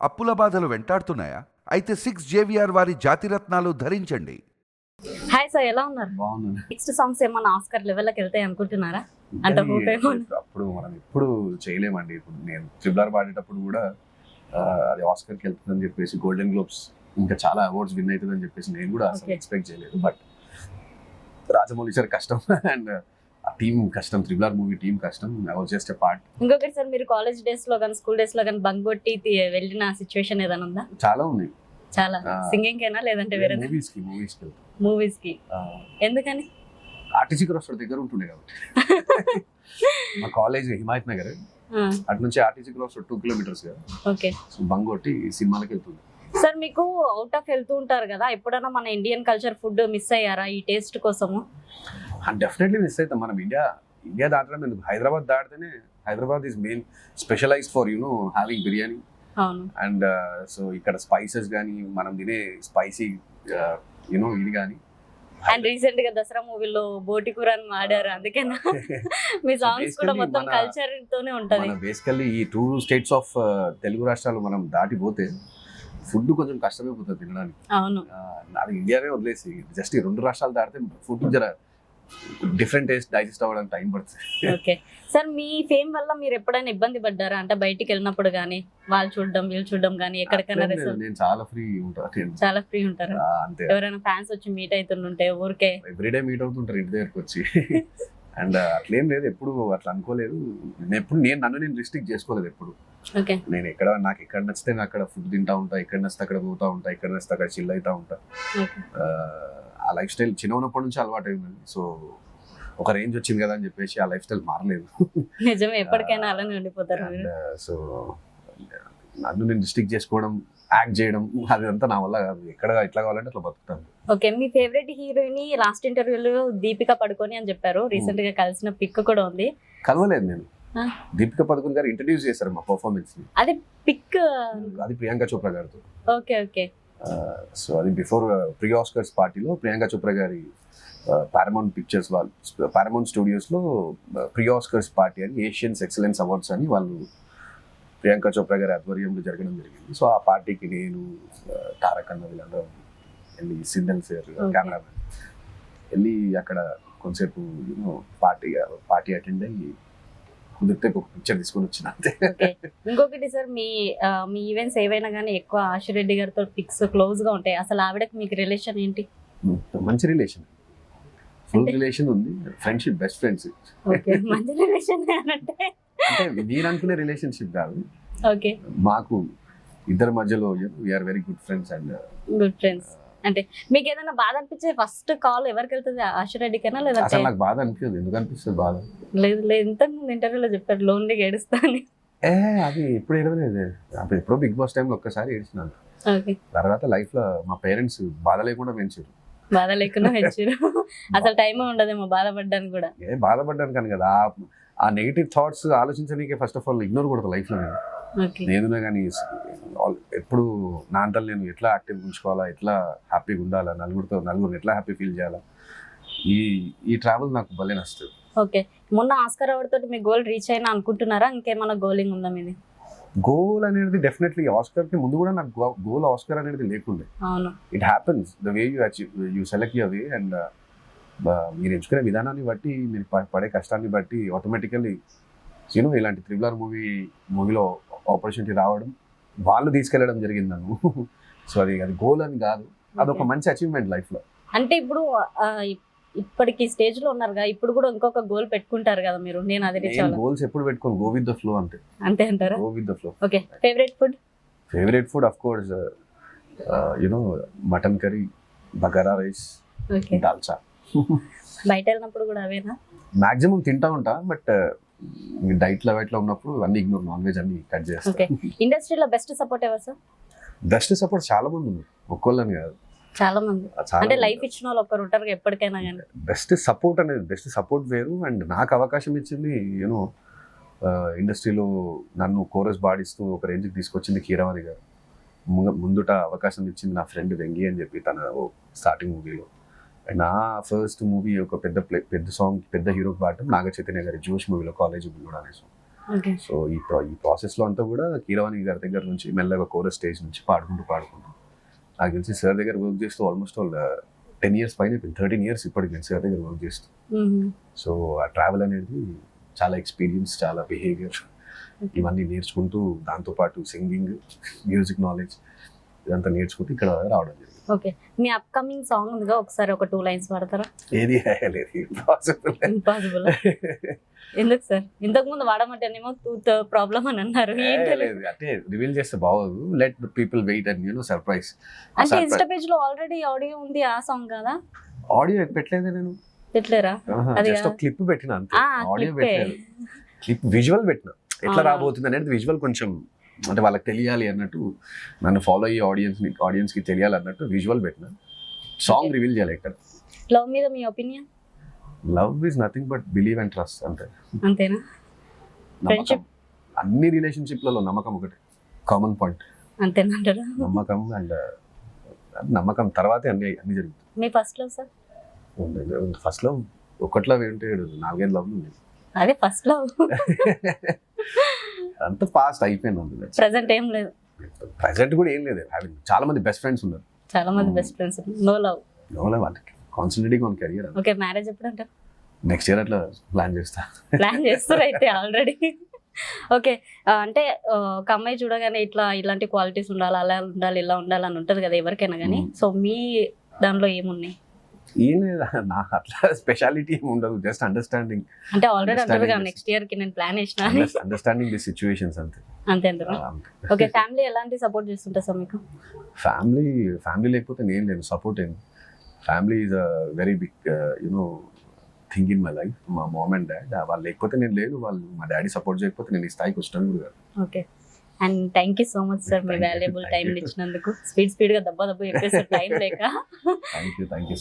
అప్పుల బాధలు వెంటాడుతున్నాయా? అయితే సిక్స్ జేవిఆర్ వారి జాతిరత్నాలు ధరించండి. హాయ్ సార్ ఎలా ఉన్నారు? బాగుంది నెక్స్ట్ సాంగ్స్ ఏమన్నా ఆస్కర్ లెవెల్కి వెళ్తాయి అనుకుంటున్నారా? అంటే కానీ hope ఏమో. అప్పుడు మనం ఎప్పుడు చేయలేమండి. ఇప్పుడు నేను ట్రిబులర్ పాడేటప్పుడు కూడా ఆ, అది ఆస్కర్కి వెళ్తుందని చెప్పేసి గోల్డెన్ గ్లోబ్స్ ఇంకా చాలా అవార్డ్స్ విన్ అవుతుందని చెప్పేసి నేను కూడా అసలు Okay. ఎక్స్పెక్ట్ చేయలేదు. బట్ రాజమౌళి సార్ కష్టం. అండ్ ఆ టీం కష్టం త్రిబులర్ మూవీ టీం కష్టం. I was just a part ఇంకొకటి సార్ మీరు కాలేజ్ డేస్లో కానీ స్కూల్ డేస్లో కానీ బంక్ కొట్టి వెళ్ళిన సిచ్యువేషన్ ఏదైనా ఉందా? చాలా ఉంది. చాలా. సింగింగ్ అయినా లేదంటే వేరే మూవీస్కి మూవీస్కి. మూవీస్కి. ఎందుకని? ఆర్టీసీ క్రాస్ రోడ్ దగ్గర ఉంటుండే కాబట్టి. మా కాలేజ్ హిమాయత్ నగర్. అటు నుంచి RTC cross road two kilometres okay. So బంగొట్టి సినిమాలకి వెళ్తుంది సార్ మీకు అవుట్ ఆఫ్ వెళ్తూ ఉంటారు కదా ఎప్పుడైనా మన ఇండియన్ కల్చర్ ఫుడ్ మిస్ అయ్యారా ఈ టేస్ట్ కోసము? డెఫినెట్లీ మిస్ అవుతాం మనం ఇండియా ఇండియా దాటడం ఎందుకు? Hyderabad దాటితేనే Hyderabad is main specialised for you know having biryani. And so ఇక్కడ స్పైసెస్ కానీ మనం తినే స్పైసీ యూనో ఇది కానీ అండ్ రీసెంట్గా దసరా మూవీలో బోటి కూర అని మాడారు అందుకేనా మీ సాంగ్స్ కూడా మొత్తం కల్చర్ తోనే ఉంటది. బేసికల్లీ ఈ టూ స్టేట్స్ ఆఫ్ తెలుగు రాష్ట్రాలు మనం దాటిపోతే ఫుడ్ కొంచెం కష్టమైపోతుంది తినడానికి. అవును. ఆ, అది ఇండియానే వదిలేసి జస్ట్ ఈ రెండు రాష్ట్రాలు దాటితే ఫుడ్ జర డిఫరెంట్ టేస్ట్ డైజెస్ట్ అవ్వడానికి టైం పడుతుంది. ఓకే సార్ మీ ఫేమ్ వల్ల మీరు ఎప్పుడైనా ఇబ్బంది పడ్డారా? అంటే బయటికి వెళ్ళినప్పుడు కానీ వాళ్ళు చూడడం వీళ్ళు చూడడం కానీ ఎక్కడికైనా నేను చాలా ఫ్రీ ఉంటాను చాలా ఫ్రీ ఉంటారు? అంతే. ఎవరైనా ఫ్యాన్స్ వచ్చి మీట్ అవుతుంటే ఊరికే ఎవ్రీడే మీట్ అవుతుంటారు ఇంటి దగ్గరకు వచ్చి. అండ్ అట్లేం లేదు ఎప్పుడు అట్లా అనుకోలేదు. నేను ఎప్పుడు నేను నన్ను నేను రిస్ట్రిక్ట్ చేసుకోలేదు ఎప్పుడు. ఓకే నేను ఎక్కడ నాకు ఎక్కడ నచ్చితే నేను అక్కడ ఫుడ్ తింటా ఉంటా ఎక్కడ నచ్చితే అక్కడ పోతా ఉంటా ఎక్కడ నచ్చితే అక్కడ చిల్ అవుతా ఉంటా. ఆ, లైఫ్ స్టైల్ చిన్న ఉన్నప్పటి నుంచి అలవాటు అయింది. సో ఒక రేంజ్ వచ్చింది కదా అని చెప్పేసి ఆ లైఫ్ స్టైల్ మారలేదు. నిజమే ఎప్పటికైనా అలానే ఉండిపోతారు సో నన్ను నేను డిస్ట్రిక్ట్ చేసుకోవడం యాక్ట్ చేయడం అదంతా నా వల్ల కాదు. ఎక్కడ ఎట్లా కావాలంటే అట్లా బతుకుతాను. ఓకే మీ ఫేవరెట్ హీరోయిన్ లాస్ట్ ఇంటర్వ్యూలో దీపిక పడుకొని అని చెప్పారు. రీసెంట్గా కలిసిన పిక్ కూడా ఉంది. కలవలేదు నేను. దీపిక పదుకున్ గారు ఇంట్రడ్యూస్ చేశారు మా పర్ఫార్మెన్స్ అదే పిక్ అది ప్రియాంక చోప్రా గారితో. Okay okay. సో అది బిఫోర్ ప్రీ ఆస్కర్స్ పార్టీలో ప్రియాంక చోప్రా గారి పారమౌంట్ పిక్చర్స్ వాళ్ళు పారమౌంట్ స్టూడియోస్లో ప్రీ ఆస్కర్స్ పార్టీ అని ఏషియన్స్ ఎక్సలెన్స్ అవార్డ్స్ అని వాళ్ళు ప్రియాంక చోప్రా గారి ఆధ్వర్యంలో జరగడం జరిగింది సో ఆ పార్టీకి నేను తారక్ అన్న వీళ్ళందరూ వెళ్ళి సిందల్ సార్. కెమెరామెన్ వెళ్ళి అక్కడ కొంతసేపు యూనో పార్టీ పార్టీ అటెండ్ అయ్యి కుదిరితే ఒక పిక్చర్ తీసుకొని వచ్చిన అంతే. ఇంకొకటి సార్ మీ మీ ఈవెంట్స్ ఏవైనా కానీ ఎక్కువ ఆశిరెడ్డి గారితో పిక్స్ క్లోజ్గా ఉంటాయి. అసలు ఆవిడకి మీకు రిలేషన్ ఏంటి? మంచి రిలేషన్ ఫుల్ రిలేషన్ ఉంది. Friendship best friends okay. మంచి రిలేషన్ అంటే? అంటే మీరు అనుకునే రిలేషన్షిప్ కాదు. ఓకే. మాకు ఇద్దరి మధ్యలో we're very good friends and good friends అంటే మీకు ఏదైనా బాధ అనిపించే ఫస్ట్ కాల్ ఎవరికి వెళ్తుంది ఆశిరెడ్డికైనా లేదంటే? అసలు నాకు బాధ అనిపించదు. ఎందుకు అనిపిస్తుంది బాధ? లేదు లేదు. ఇంతకు ముందు ఇంటర్వ్యూలో చెప్పారు లోన్లీగా ఏడుస్తాను. ఏ అది ఎప్పుడు ఏడవలేదు. అప్పుడు ఎప్పుడో బిగ్ బాస్ టైంలో ఒక్కసారి ఏడ్చినాను తర్వాత లైఫ్లో మా పేరెంట్స్ బాధ లేకుండా పెంచారు. బాధ లేకుండా వచ్చారు అసలు టైం ఉండదేమో బాధపడ్డానికి కూడా. ఏ బాధపడ్డాను కానీ కదా ఆ- నెగిటివ్ థాట్స్ ఆలోచించడానికే ఫస్ట్ ఆఫ్ ఆల్ ఇగ్నోర్ కొడతా లైఫ్లో నేను కానీ ఎప్పుడు నా అంతలు నేను ఎట్లా యాక్టివ్ ఉంచుకోవాలా ఎట్లా హ్యాపీగా ఉండాలా నలుగురితో నలుగురిని ఎట్లా హ్యాపీ ఫీల్ చేయాలా? ఈ ఈ ట్రావెల్ నాకు భలే నచ్చుతుంది. ఓకే. మొన్న ఆస్కర్ అవార్డ్ తోటి మీ గోల్ రీచ్ అయినా అనుకుంటున్నారా? ఇంకేమైనా గోలింగ్ ఉందా మీది? గోల్ అనేది డెఫినెట్లీ ఆస్కర్కి ముందు కూడా నాకు గోల్ ఆస్కర్ అనేది లేకుండే. It happens the way you achieve you select your way and మీరు ఎంచుకునే విధానాన్ని బట్టి మీరు పడే కష్టాన్ని బట్టి ఆటోమేటికల్లీ యూనో ఇలాంటి త్రిబులర్ మూవీ మూవీలో ఆపర్చునిటీ రావడం వాళ్ళు తీసుకెళ్ళడం జరిగింది నన్ను. సో అది అది గోల్ అని కాదు. అదొక మంచి అచీవ్మెంట్ లైఫ్లో. అంటే ఇప్పుడు ఇప్పటికి స్టేజ్లో ఉన్నారుగా ఇప్పుడు కూడా ఇంకొక గోల్ పెట్టుకుంటారు కదా మీరు? నేను అది అవ్వాలి గోల్స్ ఎప్పుడు పెట్టుకోను. గో విత్ ద ఫ్లో అంతే అంతే అంటారా? Go with the flow okay favourite food favourite food of course you know mutton curry bagara rice okay dalcha బయట వెళ్ళినప్పుడు కూడా అవేనా? మాక్సిమం తింటా ఉంటా బట్ డైట్లో వైట్లో ఉన్నప్పుడు అన్ని ఇగ్నోర్ నాన్ వెజ్ అన్ని కట్ చేస్తా. ఓకే ఇండస్ట్రీలో బెస్ట్ సపోర్ట్ ఎవరు సార్ బెస్ట్ సపోర్ట్ చాలా మంది ఉన్నారు. ఒక్కోళ్ళని కాదు. చాలా మంది. అంటే లైఫ్ ఇచ్చిన వాళ్ళు ఒక్కరు ఉంటారు ఎప్పటికైనా కానీ బెస్ట్ సపోర్ట్ అనేది బెస్ట్ సపోర్ట్ వేరు అండ్ నాకు అవకాశం ఇచ్చింది యూనో ఇండస్ట్రీలో నన్ను కోరస్ బాడిస్తూ ఒక రేంజ్కి తీసుకొచ్చింది కీరవాణి గారు. ముందుట అవకాశం ఇచ్చింది నా ఫ్రెండ్ వెంగి అని చెప్పి తన స్టార్టింగ్ మూవీలో నా ఫస్ట్ మూవీ ఒక పెద్ద ప్లే పెద్ద సాంగ్ పెద్ద హీరోకి పాడటం నాగ చైతన్య గారి జోష్ మూవీలో కాలేజ్ కూడా అనే సాంగ్ సో ఈ ప్రా ఈ ప్రాసెస్లో అంతా కూడా కీరవాణి గారి దగ్గర నుంచి మెల్లగా కోరస్ స్టేజ్ నుంచి పాడుకుంటూ పాడుకుంటూ. నాకు తెలిసి సార్ దగ్గర వర్క్ చేస్తూ ఆల్మోస్ట్ ఆల్ టెన్ ఇయర్స్ పైన థర్టీన్ ఇయర్స్ ఇప్పటికి నేను సార్ దగ్గర వర్క్ చేస్తూ. సో ఆ ట్రావెల్ అనేది చాలా ఎక్స్పీరియన్స్ చాలా బిహేవియర్ ఇవన్నీ నేర్చుకుంటూ దాంతోపాటు సింగింగ్ మ్యూజిక్ నాలెడ్జ్ ఇదంతా నేర్చుకుంటూ ఇక్కడ రావడం జరిగింది. ఓకే మీ అప్కమింగ్ సాంగ్ ఉందిగా ఒకసారి ఒక టూ లైన్స్ పాడతారా? ఏది ఇంపాసిబుల్ ఇంపాసిబుల్ ఎందుకు సార్? ఇంతకు ముందు వాడమంటేనేమో టూత్ ప్రాబ్లం అని అన్నారు. ఏంటి లేదు. అంటే రివీల్ చేస్తే బాగోదు. Let the people wait and you know surprise అంటే ఇన్స్టా పేజ్లో ఆల్రెడీ ఆడియో ఉంది ఆ సాంగ్ కదా? ఆడియో పెట్టలేదు నేను. పెట్టలేరా? అది జస్ట్. క్లిప్ పెట్టిన అంతే. ఆడియో. పెట్టలేదు. క్లిప్ విజువల్ పెట్టిన. ఎట్లా. రాబోతుంది అనేది విజువల్ కొంచెం అంటే వాళ్ళకి తెలియాలి అన్నట్టు నన్ను ఫాలో అయ్యే ఆడియన్స్ ఆడియన్స్కి తెలియాలి అన్నట్టు విజువల్ పెట్టిన. సాంగ్ రివీల్ చేయాలి ఇక్కడ. లవ్ మీద మీ opinion love is nothing but believe and trust అంతే. అంతేనా? నమ్మకం. Friendship. అన్ని రిలేషన్షిప్లలో నమ్మకం ఒకటి. కామన్ పాయింట్ అంతేనంటారా నమ్మకం అండ్ నమ్మకం తర్వాతే అన్ని అన్ని జరుగుతాయి. మీ ఫస్ట్ లవ్ సార్ ఫస్ట్లో ఒకట్లో ఉంటే నాలుగైదు లవ్లు ఉన్నాయి అదే ఫస్ట్ లవ్ అంత ఫాస్ట్ అయిపోయింది అందులో. ప్రెసెంట్ ఏం లేదు. ప్రజెంట్ కూడా ఏం లేదు. చాలా మంది బెస్ట్ ఫ్రెండ్స్ ఉన్నారు. చాలా మంది Hmm. Best friends no love ఎవరో వాళ్ళకి concentrating on career okay marriage ఎప్పుడు అంటారు నెక్స్ట్ ఇయర్ అట్లా ప్లాన్ చేస్తా. ప్లాన్ చేస్తారు అయితే ఆల్రెడీ ఓకే అంటే ఒక అమ్మాయి చూడగానే ఇట్లా ఇలాంటి క్వాలిటీస్ ఉండాలి అలా ఉండాలి ఇలా ఉండాలి అని ఉంటుంది కదా ఎవరికైనా కానీ. Hmm. సో మీ దానిలో ఏమున్నాయి? ఏం లేదు నాకు అట్లా స్పెషాలిటీ ఏమి ఉండదు జస్ట్ అండర్స్టాండింగ్ అంటే ఆల్రెడీ అంటారు నెక్స్ట్ ఇయర్కి నేను ప్లాన్ చేసిన అండర్స్టాండింగ్ ది సిచ్యువేషన్స్ అంతే. అంతే ఓకే ఫ్యామిలీ ఎలాంటి సపోర్ట్ చేస్తుంటారు సార్ మీకు? ఫ్యామిలీ ఫ్యామిలీ లేకపోతే నేను లేను సపోర్ట్ ఏం? Family is a very big you know thing in my life మా మామ్ అండ్ డాడ్ వాళ్ళు లేకపోతే నేను లేను వాళ్ళు మా డాడీ సపోర్ట్ చేయకపోతే నేను ఈ స్థాయికి వచ్చాను కూడా. Okay. And thank you so much sir me valuable time. ఇచ్చినందుకు. స్పీడ్ స్పీడ్గా దెబ్బ దెబ్బ చెప్పేసి టైం లేక. Thank you thank you